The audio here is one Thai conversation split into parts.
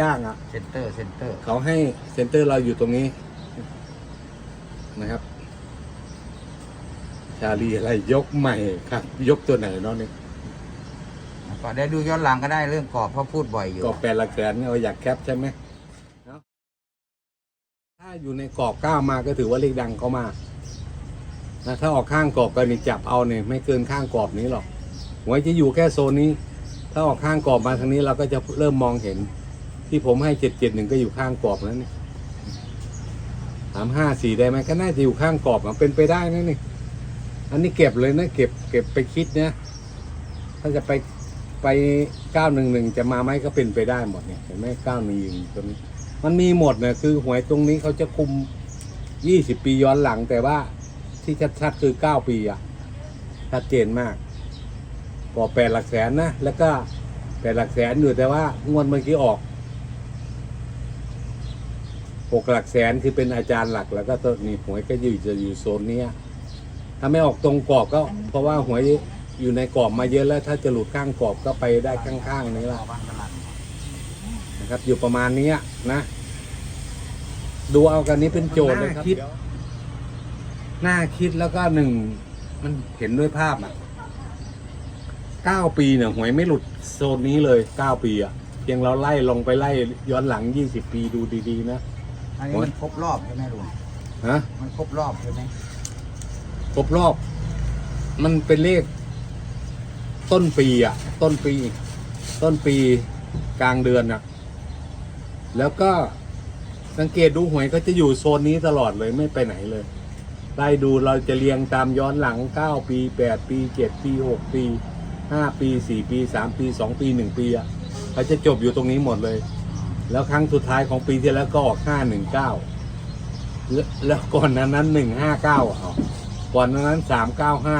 ย่างอะ เซนเตอร์เซนเตอร์เขาให้เซ็นเตอร์เราอยู่ตรงนี้ นะครับ ชาลีอะไรยกใหม่ครับ ยกตัวไหนเนาะเนี่ยก็ได้ดูย้อนหลังก็ได้เรื่องกรอบเพราะพูดบ่อยอยู่กรอบแปดหลักแสนเราอยากแคปใช่ไหมเนาะถ้าอยู่ในกรอบเก้ามาก็ถือว่าเลขดังเขามานะถ้าออกข้างกรอบก็นี่จับเอาเนี่ยไม่เกินข้างกรอบนี้หรอกหวยจะอยู่แค่โซนนี้ ถ้าออกข้างกรอบมาทางนี้เราก็จะเริ่มมองเห็น ที่ผมให้เจ็ดเจ็ดหนึ่งก็อยู่ข้างกรอบนั้นนี่ถามห้าสี่ได้ไหมก็น่าจะอยู่ข้างกรอบมันเป็นไปได้นะนี่ อันนี้เก็บเลยนะเก็บเก็บไปคิดนะถ้าจะไปไปเก้าหนึ่งหนึ่งจะมาไหมก็เป็นไปได้หมดเนี่ยเห็นไหมเก้าหนึ่งตรงนี้ มันมีหมดเนี่ยคือหวยตรงนี้เขาจะคุมยี่สิบปีย้อนหลังแต่ว่าที่ชัดๆคือเก้าปีอะชัดเจนมากก่อแปดหลักแสนนะแล้วก็แปดหลักแสนอยู่แต่ว่างวดเมื่อกี้ออก หกหลักแสนคือเป็นอาจารย์หลักแล้วก็ตัวนี้หวยก็อยู่จะอยู่โซนเนี้ยถ้าไม่ออกตรงกรอบก็ เพราะว่าหวยอยู่ในกรอบมาเยอะแล้ว ถ้าจะหลุดข้างกรอบก็ไปได้ข้างๆนี้ละบ้านตลาดนะครับ อยู่ประมาณนี้นะ ดูเอากันนี้เป็นโจทย์เลยครับน่าคิดแล้วก็หนึ่งมันเห็นด้วยภาพอะเก้าปีเนี่ยหวยไม่หลุดโซนนี้เลยเก้าปีอะเพียงเราไล่ลงไปไล่ย้อนหลังยี่สิบปีดูดีๆนะ อันนี้มันครบรอบใช่ไหมลุงฮะมันครบรอบใช่ไหมครบรอบ มันเป็นเลข ต้นปีอะ ต้นปี ต้นปีกลางเดือนอะ แล้วก็สังเกตดูหวยก็จะอยู่โซนนี้ตลอดเลยไม่ไปไหนเลยไล่ดูเราจะเรียงตามย้อนหลังเก้าปีแปดปีเจ็ดปีหกปีห้าปีสี่ปีสามปีสองปีหนึ่งปีอะเขาจะจบอยู่ตรงนี้หมดเลย แล้วครั้งสุดท้ายของปีที่แล้วก็ออกห้าหนึ่งเก้าแล้วก่อนนั้นนั้นหนึ่งห้าเก้าอะก่อนนั้นสามเก้าห้า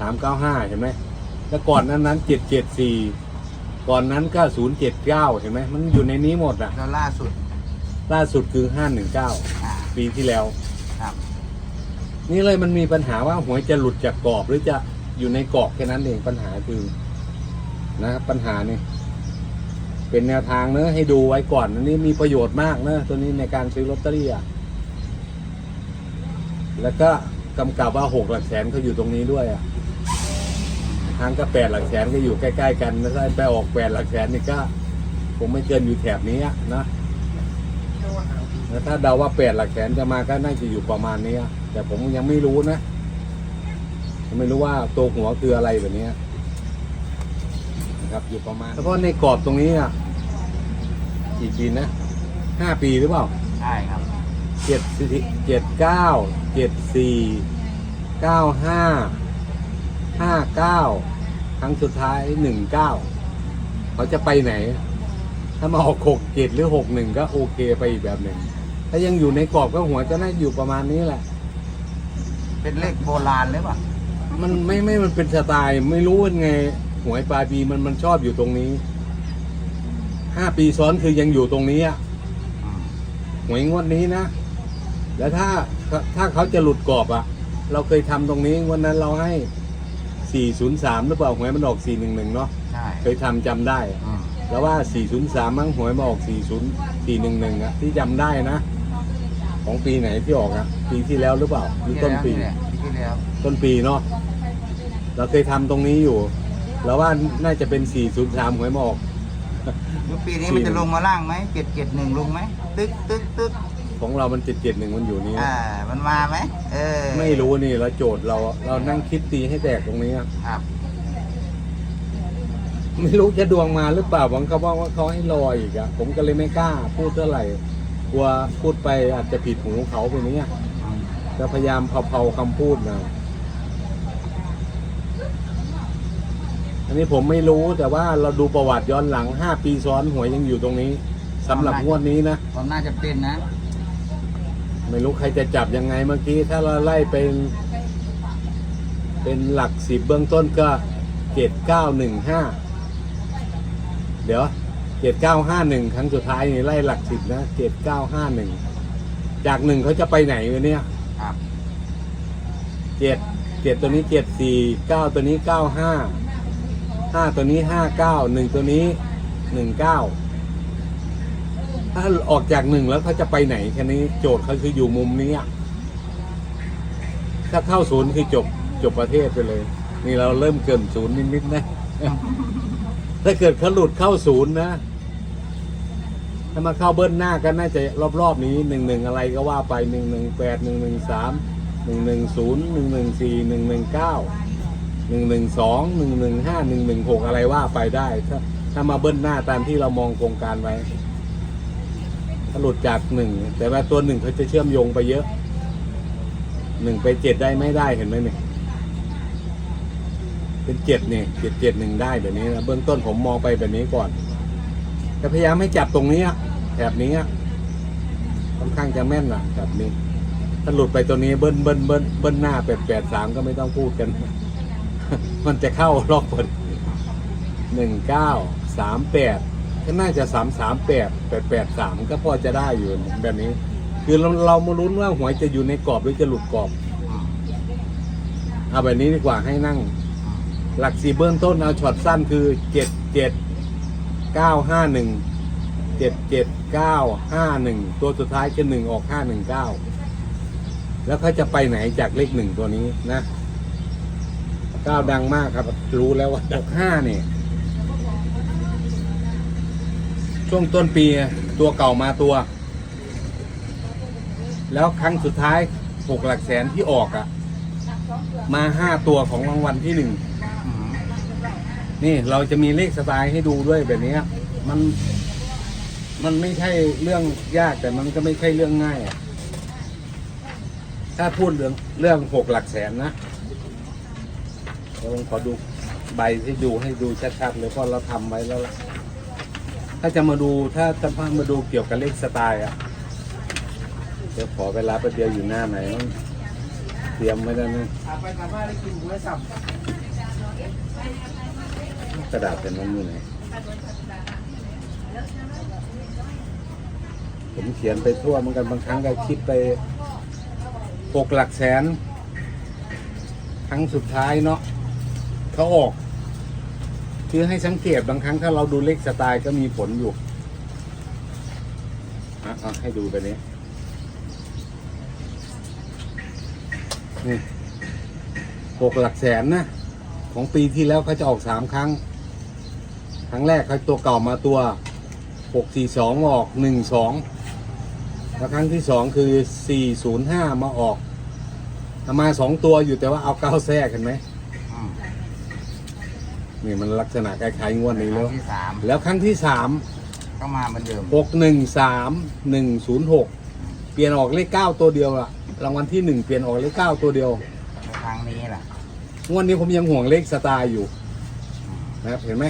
สามเก้าห้าเห็นไหมแล้วก่อนนั้นนั้นเจ็ดเจ็ดสี่ก่อนนั้นก็ศูนย์เจ็ดเก้าเห็นไหมมันอยู่ในนี้หมดอะแล้วล่าสุด ล่าสุดคือห้าหนึ่งเก้าอ่าปีที่แล้วครับ นี่เลยมันมีปัญหาว่าหวยจะหลุดจากกรอบหรือจะอยู่ในกรอบแค่นั้นเองปัญหาคือ นะครับปัญหานี่ เป็นแนวทางเนอะให้ดูไว้ก่อนอันนี้มีประโยชน์มากเนอะตัวนี้ในการซื้อลอตเตอรี่อะแล้วก็กำกับว่าหกหลักแสนเขาอยู่ตรงนี้ด้วยอะทางก็แปดหลักแสนก็อยู่ใกล้ๆกันแล้วถ้าไปออกแปดหลักแสนนี่ก็คงไม่เกินอยู่แถบนี้นะแล้วถ้าเดาว่าแปดหลักแสนจะมาก็น่าจะอยู่ประมาณนี้แต่ผมยังไม่รู้นะไม่รู้ว่าตัวหัวคืออะไรแบบนี้ ครับอยู่ประมาณเฉพาะในกรอบตรงนี้อะกี่ปีนะห้าปีหรือเปล่าใช่ครับเจ็ดเจ็ดเก้าเจ็ดสี่เก้าห้าห้าเก้าครั้งสุดท้ายหนึ่งเก้าเขาจะไปไหน ถ้ามาออกหกเจ็ดหรือหกหนึ่งก็โอเคไปอีกแบบหนึ่งถ้ายังอยู่ในกรอบก็หัวจะน่าอยู่ประมาณนี้แหละ เป็นเลขโบราณหรือเปล่ามันไม่ไม่มันเป็นสไตล์ไม่รู้ว่าไง หวยปลายปีมันมันชอบอยู่ตรงนี้ห้าปีซ้อนคือยังอยู่ตรงนี้อะอืมหวยงวดนี้นะ แล้วถ้าถ้าเขาจะหลุดกรอบอะเราเคยทำตรงนี้วันนั้นเราให้สี่ศูนย์สามหรือเปล่าหวยมันออกสี่หนึ่งหนึ่งเนาะใช่เคยทำจำได้อืมแล้วว่า 403 มั้งหวยมาออก 40 411อะที่จำได้นะ ของปีไหนที่ออกอะปีที่แล้วหรือเปล่าหรือต้นปีที่แล้วปีที่แล้วต้นปีเนาะ เราเคยทำตรงนี้อยู่ แล้วว่าน่าจะเป็น 403หวยมาออก แล้วปีนี้มันจะลงมาล่างไหมเจ็ดเจ็ดหนึ่งลงไหมตึ๊กตึ๊กตึ๊กของเรามัน771มันอยู่นี้อ่า มันมาไหมเออไม่รู้นี่เราโจทย์เราเรานั่งคิดตีให้แตกตรงนี้อะครับไม่รู้จะดวงมาหรือเปล่าบางเขาบอกว่าเขาให้รออีกอะผมก็เลยไม่กล้า พูดเท่าไหร่กลัวพูดไปอาจจะผิดหูเขาไปนี้อืมจะพยายามเผาๆคำพูดนะ อันนี้ผมไม่รู้แต่ว่าเราดูประวัติย้อนหลังห้าปีซ้อนหวยยังอยู่ตรงนี้สำหรับงวดนี้นะความน่าจะเป็นนะ ไม่รู้ใครจะจับยังไงเมื่อกี้ ถ้าเราไล่เป็น เป็นหลักสิบเบื้องต้นก็เจ็ดเก้าหนึ่งห้าเดี๋ยวเจ็ดเก้าห้าหนึ่งครั้งสุดท้ายนี่ไล่หลักสิบนะเจ็ดเก้าห้าหนึ่งจากหนึ่งเขาจะไปไหนวะเนี่ยครับ เจ็ดเจ็ดตัวนี้เจ็ดสี่เก้าตัวนี้เก้าห้า ห้าตัวนี้ห้าเก้าหนึ่งตัวนี้หนึ่งเก้าถ้าออกจากหนึ่งแล้วเขาจะไปไหนแค่นี้โจทย์เขาคืออยู่มุมนี้ถ้าเข้าศูนย์คือจบจบประเทศไปเลย นี่เราเริ่มเกินศูนย์นิดๆนะ ถ้าเกิดเขาหลุดเข้าศูนย์นะ ถ้ามาเข้าเบิ้ลหน้าก็น่าจะรอบๆนี้หนึ่งหนึ่งอะไรก็ว่าไปหนึ่งหนึ่งแปดหนึ่งหนึ่งสามหนึ่งหนึ่งศูนย์หนึ่งหนึ่งสี่หนึ่งหนึ่งเก้า หนึ่งหนึ่งสองหนึ่งหนึ่งห้าหนึ่งหนึ่งหกอะไรว่าไปได้ ถ้าถ้ามาเบิ้ลหน้าตามที่เรามองโครงการไว้ถ้าหลุดจากหนึ่งแต่ว่าตัวหนึ่งเขาจะเชื่อมโยงไปเยอะหนึ่งไปเจ็ดได้ไม่ได้เห็นไหมเนี่ยเป็นเจ็ดเนี่ยเจ็ดเจ็ดหนึ่งได้แบบนี้นะเบื้องต้นผมมองไปแบบนี้ก่อนแต่พยายามไม่จับตรงนี้แถบนี้ค่อนข้างจะแม่นอะแบบนี้ถ้าหลุดไปตัวนี้เบิ้ลเบิ้ลเบิ้ลเบิ้ลหน้าแปดแปดสามก็ไม่ต้องพูดกัน มันจะเข้ารอบคนหนึ่งเก้าสามแปดก็น่าจะสามสามแปดแปดแปดสามก็พอจะได้อยู่แบบนี้ คือเราเรามาลุ้นว่าหวยจะอยู่ในกรอบหรือจะหลุดกรอบเอาแบบนี้ดีกว่าให้นั่ง หลักสี่เบื้องต้นเอาช็อตสั้นคือเจ็ดเจ็ดเก้าห้าหนึ่งเจ็ดเจ็ดเก้าห้าหนึ่งตัวสุดท้ายคือหนึ่งออกห้าหนึ่งเก้าแล้วเขาจะไปไหนจากเลขหนึ่งตัวนี้นะ ก้าดังมากครับ รู้แล้วว่าดักห้าเนี่ยช่วงต้นปีตัวเก่ามาตัว แล้วครั้งสุดท้ายหกหลักแสนที่ออกอะ่ะ มาห้าตัวของรางวัลที่หนึ่งนี่เราจะมีเลขสไตล์ให้ดูด้วยแบบนี้มันมันไม่ใช่เรื่องยากแต่มันก็ไม่ใช่เรื่องง่ายอะถ้าพูดเรื่องเรื่องหกหลักแสนนะ ผมขอดูใบที่ดูให้ดูชัดๆเลยเพราะเราทำไว้แล้วล่ะถ้าจะมาดูถ้าจะพามาดูเกี่ยวกับเลขสไตล์อะเดี๋ยวขอเวลาประเดียวอยู่หน้าไหนต้องเตรียมไว้แล้วนะไปกลับบ้านได้กินหมูสับกระดาษเป็นมันอยู่ไหนผมเขียนไปทั่วเหมือนกันบางครั้งก็คิดไปหกหลักแสน ครั้งสุดท้ายเนาะ เขาออกคือให้สังเกตบางครั้งถ้าเราดูเลขสไตล์ก็มีผลอยู่อะเอาให้ดูไปนี้นี่หกหลักแสนนะ ของปีที่แล้วเขาจะออกสามครั้ง ครั้งแรกเขาตัวเก่ามาตัวหกสี่สองออกหนึ่งสองแล้วครั้งที่สองคือสี่ศูนย์ห้ามาออกมาสองตัวอยู่แต่ว่าเอาเก้าแทรกเห็นไหมอืม นี่มันลักษณะคล้ายๆงวดนี้คแล้รั้วงที่สามแล้วครั้งที่สามก็มาเหมือนเดิมหกหนึ่งสามหนึ่งศูนย์หกเปลี่ยนออกเลขเก้าตัวเดียวอะรางวัลที่หนึ่งเปลี่ยนออกเลขเก้าตัวเดียวในครั้งนี้แหละงวดนี้ผมยังห่วงเลขสไตล์อยู่นะครับเห็นไหม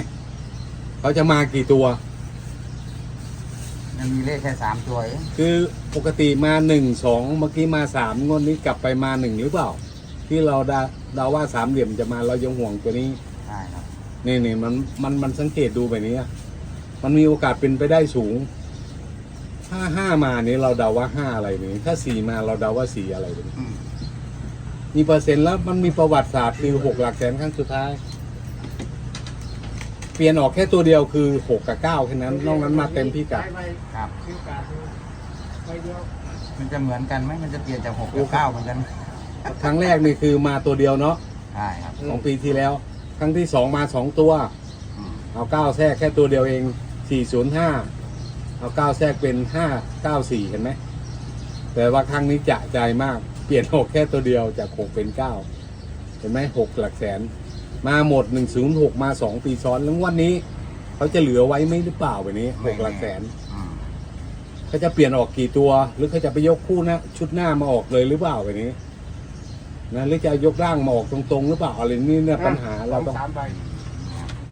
เขาจะมากี่ตัว มันมีเลขแค่สามตัวเองคือปกติมาหนึ่งสองเมื่อกี้มาสามงวดนี้กลับไปมาหนึ่งหรือเปล่า ที่เราเดาเดาว่าสามเหลี่ยมจะมาเรายังห่วงตัวนี้ ใช่ครับ นี่นี่มันมันมันสังเกตดูแบบนี้อะมันมีโอกาสเป็นไปได้สูง ถ้าห้ามานี้เราเดาว่าห้าอะไรนี้ ถ้าสี่มาเราเดาว่าสี่อะไรนี้อืมมีเปอร์เซ็นต์แล้วมันมีประวัติศาสตร์คือหกหลักแสนครั้งสุดท้าย เปลี่ยนออกแค่ตัวเดียวคือหกกับเก้าแค่นั้น นอกนั้นมาเต็มพิกัด ครับมันจะเหมือนกันไหมมันจะเปลี่ยนจากหกเป็นเก้าเหมือนกันครั้งแรกนี่คือมาตัวเดียวเนาะใช่ครับ ของปีที่แล้ว ครั้งที่สองมาสองตัวอืมเอาเก้าแทรกแค่ตัวเดียวเองสี่ศูนย์ห้าเอาเก้าแทรกเป็นห้าเก้าสี่เห็นไหมแต่ว่าครั้งนี้จะใจมากเปลี่ยนหกแค่ตัวเดียวจากหกเป็นเก้าเห็นไหมหกหลักแสน มาหมดหนึ่งศูนย์หกมาสองปีซ้อนแล้ววันนี้ เขาจะเหลือไว้ไหมหรือเปล่าแบบนี้หกหลักแสนอืมเขาจะเปลี่ยนออกกี่ตัว หรือเขาจะไปยกคู่หนะชุดหน้ามาออกเลยหรือเปล่าแบบนี้ นะหรือจะยกร่างมาออกตรงๆหรือเปล่าอะไรนี่เนี่ยปัญหาเราต้อง สามใบ